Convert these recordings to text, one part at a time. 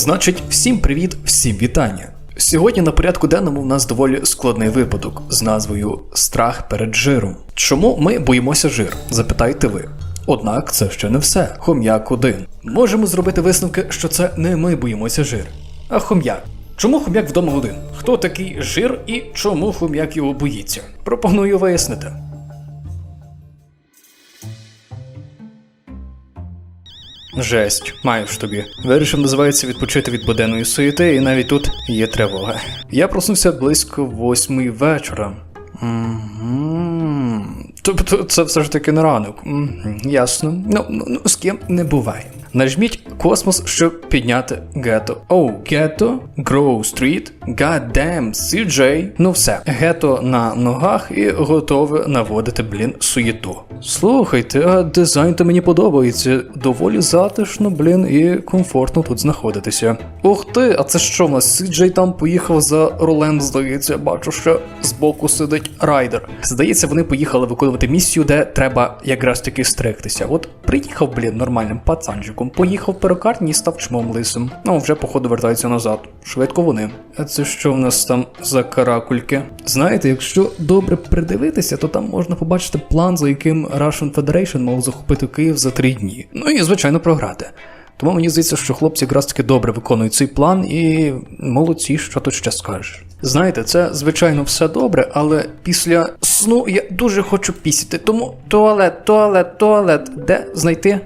Значить, всім привіт, всім вітання. Сьогодні на порядку денному в нас доволі складний випадок з назвою Страх перед жиром. Чому ми боїмося жир? Запитайте ви. Однак це ще не все. Хом'як один. Можемо зробити висновки, що це не ми боїмося жир, а хом'як. Чому хом'як вдома один? Хто такий жир і чому хом'як його боїться? Пропоную вияснити. Жесть, маєш тобі. Вирішив, називається відпочити від буденної суєти, і навіть тут є тривога. Я проснувся близько восьмої вечора. Тобто це все ж таки на ранок. Ясно. Ну, ну, ну, з ким не буває. Нажміть космос, щоб підняти гетто. Оу, гетто, Grow Street, Goddamn, CJ. Ну все, гетто на ногах і готове наводити, блін, суєту. Слухайте, а дизайн то мені подобається. Доволі затишно, блін, і комфортно тут знаходитися. Ух ти, а це що в нас? CJ там поїхав за рулем, здається, бачу, що збоку сидить райдер. Здається, вони поїхали виконувати місію, де треба якраз таки стригтися. От приїхав, блін, нормальним пацанчиком, поїхав в перукарні і став чмом лисим. Ну, вже, походу, вертаються назад. Швидко вони. А це що в нас там за каракульки? Знаєте, якщо добре придивитися, то там можна побачити план, за яким Russian Federation мав захопити Київ за три дні. Ну і, звичайно, програти. Тому мені здається, що хлопці якраз таки добре виконують цей план і молодці, що тут ще скажеш. Знаєте, це звичайно все добре, але після сну я дуже хочу пісяти. Тому туалет, туалет, туалет, де знайти?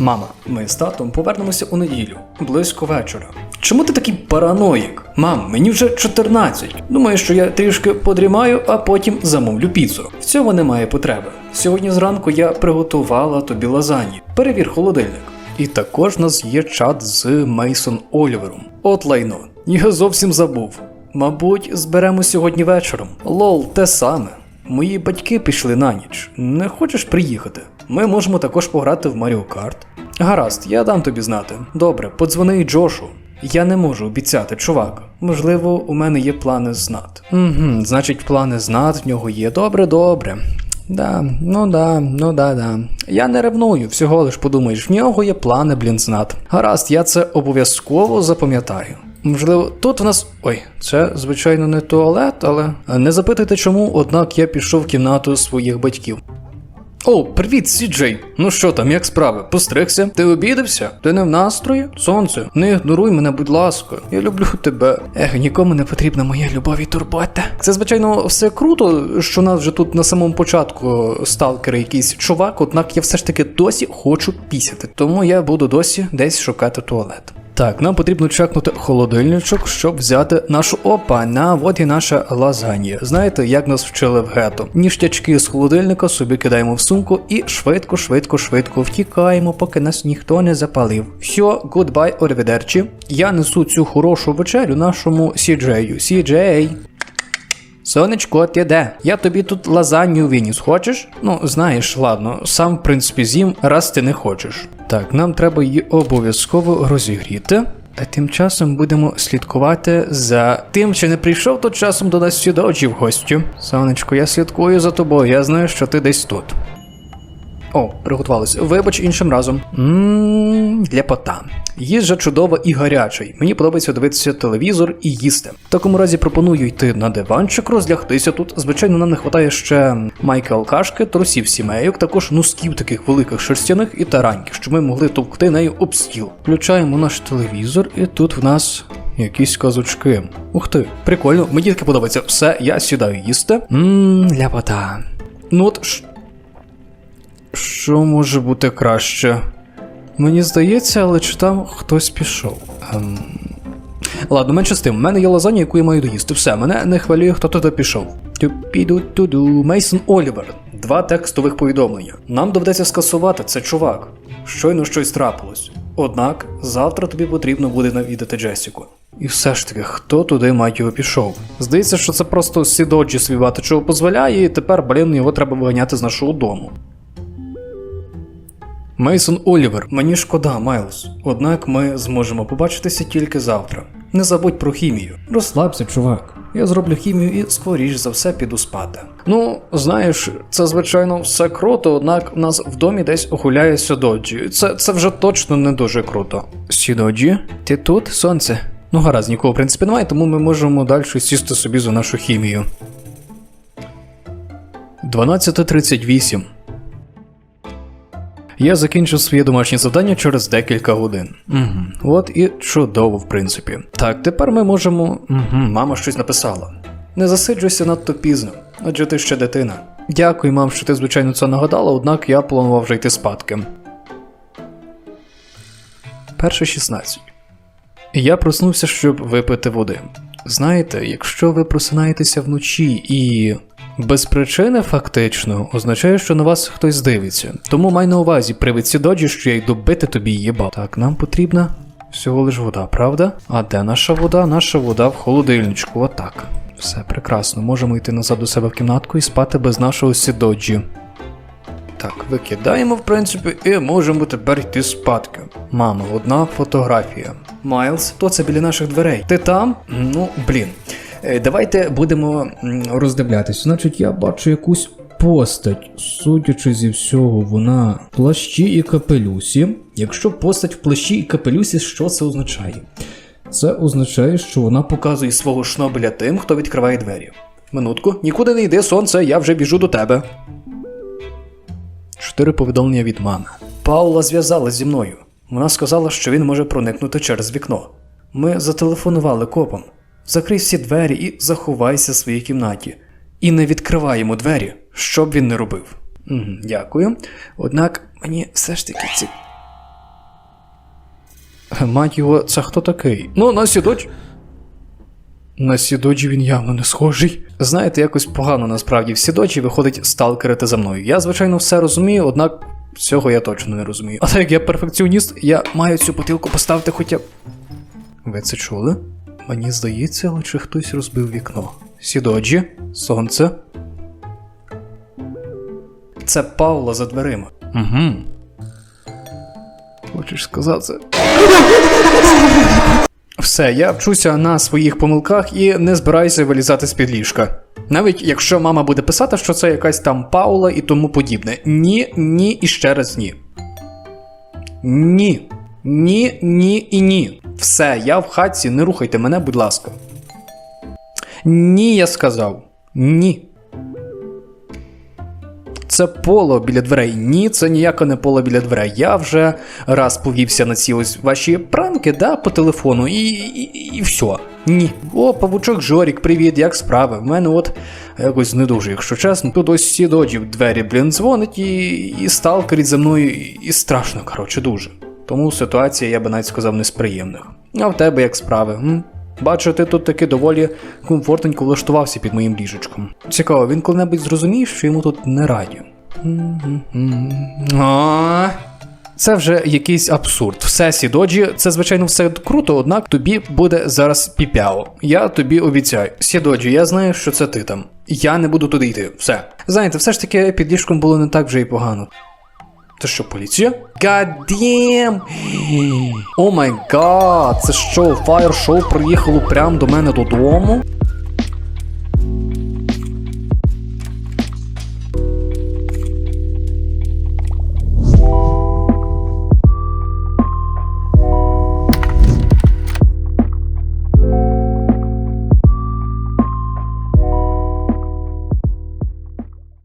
Мама, ми з татом повернемося у неділю, близько вечора. Чому ти такий параноїк? Мам, мені вже 14. Думаю, що я трішки подрімаю, а потім замовлю піцу. В цьому немає потреби. Сьогодні зранку я приготувала тобі лазані. Перевір холодильник. І також в нас є чат з Мейсон Олівером. От лайно, я зовсім забув. Мабуть, зберемо сьогодні вечором. Лол, те саме. Мої батьки пішли на ніч. Не хочеш приїхати? Ми можемо також пограти в Маріо Карт. Гаразд, я дам тобі знати. Добре, подзвони Джошу. Я не можу обіцяти, чувак. Можливо, у мене є плани з НАТ. Угу, значить, плани з НАТ в нього є. Добре, добре. Да, ну да, ну да, да. Я не ревную, всього лиш подумаєш, в нього є плани, блін, знат. Гаразд, я це обов'язково запам'ятаю. Можливо, тут в нас. Ой, це, звичайно, не туалет, але. Не запитайте чому, однак я пішов в кімнату своїх батьків. О, привіт, Сіджей! Ну що там, як справи? Постригся? Ти обідався? Ти не в настрої? Сонце, не ігноруй мене, будь ласка. Я люблю тебе. Ех, нікому не потрібна моя любов і турбота. Це, звичайно, все круто, що нас вже тут на самому початку сталкери якийсь чувак, однак я все ж таки досі хочу пісяти. Тому я буду досі десь шукати туалет. Так, нам потрібно чекнути холодильничок, щоб взяти нашу опа. На от і наша лазанія. Знаєте, як нас вчили в гетто? Ніштячки з холодильника собі кидаємо в сумку і швидко, швидко, швидко втікаємо, поки нас ніхто не запалив. Все, goodbye, орвідерчі. Я несу цю хорошу вечерю нашому Сіджею. Сіджей. Сонечко, ти де? Я тобі тут лазанью виніс, хочеш? Ну, знаєш, ладно, сам в принципі з'їм, раз ти не хочеш. Так, нам треба її обов'язково розігріти. А тим часом будемо слідкувати за тим, чи не прийшов тут часом до нас сюди очі в гості. Сонечко, я слідкую за тобою, я знаю, що ти десь тут. О, приготувалися. Вибач іншим разом. Ммм, ляпота. Їжа чудова і гаряча. Мені подобається дивитися телевізор і їсти. В такому разі пропоную йти на диванчик, розлягтися тут. Звичайно, нам не вистачає ще майки алкашки, трусів сімейок, також носків таких великих шерстяних і тараньків, щоб ми могли товкти нею об стіл. Включаємо наш телевізор, і тут в нас. Якісь казочки. Ух ти, прикольно, мені таке подобається. Все, я сідаю їсти. Ммм, ляпота. Ну от що може бути краще? Мені здається, але чи там хтось пішов. Ем... Ладно, менше з тим, в мене є лазанья, яку я маю доїсти. Все, мене не хвилює, хто туди пішов. Тупіду-туду. Мейсон Олівер. Два текстових повідомлення. Нам доведеться скасувати, це чувак. Щойно щось трапилось. Однак, завтра тобі потрібно буде навідати Джесіку. І все ж таки, хто туди мать його пішов? Здається, що це просто Сідоджі свій багато чого дозволяє, і тепер, блін, його треба виганяти з нашого дому. Мейсон Олівер, мені шкода, Майлз. Однак ми зможемо побачитися тільки завтра. Не забудь про хімію. Розслабся, чувак. Я зроблю хімію і скоріш за все піду спати. Ну, знаєш, це звичайно все круто, однак в нас в домі десь гуляє Сідоджі. Це, це вже точно не дуже круто. Сідоджі, ти тут, сонце? Ну гаразд, нікого в принципі немає, тому ми можемо далі сісти собі за нашу хімію. 12.38 я закінчив своє домашнє завдання через декілька годин. Угу. От і чудово, в принципі. Так, тепер ми можемо. Угу, мама щось написала. Не засиджуйся надто пізно, адже ти ще дитина. Дякую, мам, що ти, звичайно, це нагадала, однак я планував вже йти спадки. Перше 16. Я проснувся, щоб випити води. Знаєте, якщо ви просинаєтеся вночі і без причини фактично означає, що на вас хтось дивиться. Тому май на увазі привид ці доджі, що я йду бити тобі їба. Так, нам потрібна всього лиш вода, правда? А де наша вода? Наша вода в холодильничку. Отак. Все прекрасно. Можемо йти назад до себе в кімнатку і спати без нашого сідоджі. Так, викидаємо, в принципі, і можемо тепер йти спадки. Мамо, одна фотографія. Майлз, то це біля наших дверей. Ти там? Ну, блін. Е, Давайте будемо м, роздивлятись. Значить, я бачу якусь постать. Судячи зі всього, вона в плащі і капелюсі. Якщо постать в плащі і капелюсі, що це означає? Це означає, що вона показує свого шнобеля тим, хто відкриває двері. Минутку, нікуди не йди, сонце, я вже біжу до тебе. Чотири повідомлення від мами. Паула зв'язалась зі мною. Вона сказала, що він може проникнути через вікно. Ми зателефонували копам. Закрий всі двері і заховайся в своїй кімнаті. І не відкривай йому двері, що б він не робив. Угу, дякую. Однак мені все ж таки ці. Мать його, це хто такий? Ну, на сідоч. На сідоджі він явно не схожий. Знаєте, якось погано насправді в сідоджі виходить сталкерити за мною. Я, звичайно, все розумію, однак цього я точно не розумію. А так як я перфекціоніст, я маю цю бутилку поставити хоча б. Ви це чули? Мені здається, наче хтось розбив вікно. Сідоджі, сонце. Це Павло за дверима. Угу. Хочеш сказати? Все, я вчуся на своїх помилках і не збираюся вилізати з під ліжка. Навіть якщо мама буде писати, що це якась там Паула і тому подібне. Ні, ні і ще раз ні. Ні. Ні, ні і ні. Все, я в хатці, не рухайте мене, будь ласка. Ні, я сказав. Ні. Це поло біля дверей. Ні, це ніяке не поло біля дверей. Я вже раз повівся на ці ось ваші пранки, да, по телефону, і, і, і все. Ні. О, павучок Жорік, привіт, як справи? В мене от якось не дуже, якщо чесно. Тут ось всі в двері, блін, дзвонить і, і сталкерить за мною, і страшно, коротше, дуже. Тому ситуація, я би навіть сказав, не з приємних. А в тебе як справи? М? Бачу, ти тут таки доволі комфортненько влаштувався під моїм ліжечком. Цікаво, він коли-небудь зрозуміє, що йому тут не раді. Це вже якийсь абсурд. Все Сідоджі, це звичайно все круто, однак тобі буде зараз піпяо. Я тобі обіцяю. Сідоджі, я знаю, що це ти там. Я не буду туди йти. Все. Знаєте, все ж таки під ліжком було не так вже і погано. Це що, поліція? Гадєм! О май гад, це що, фаєр-шоу приїхало прямо до мене додому?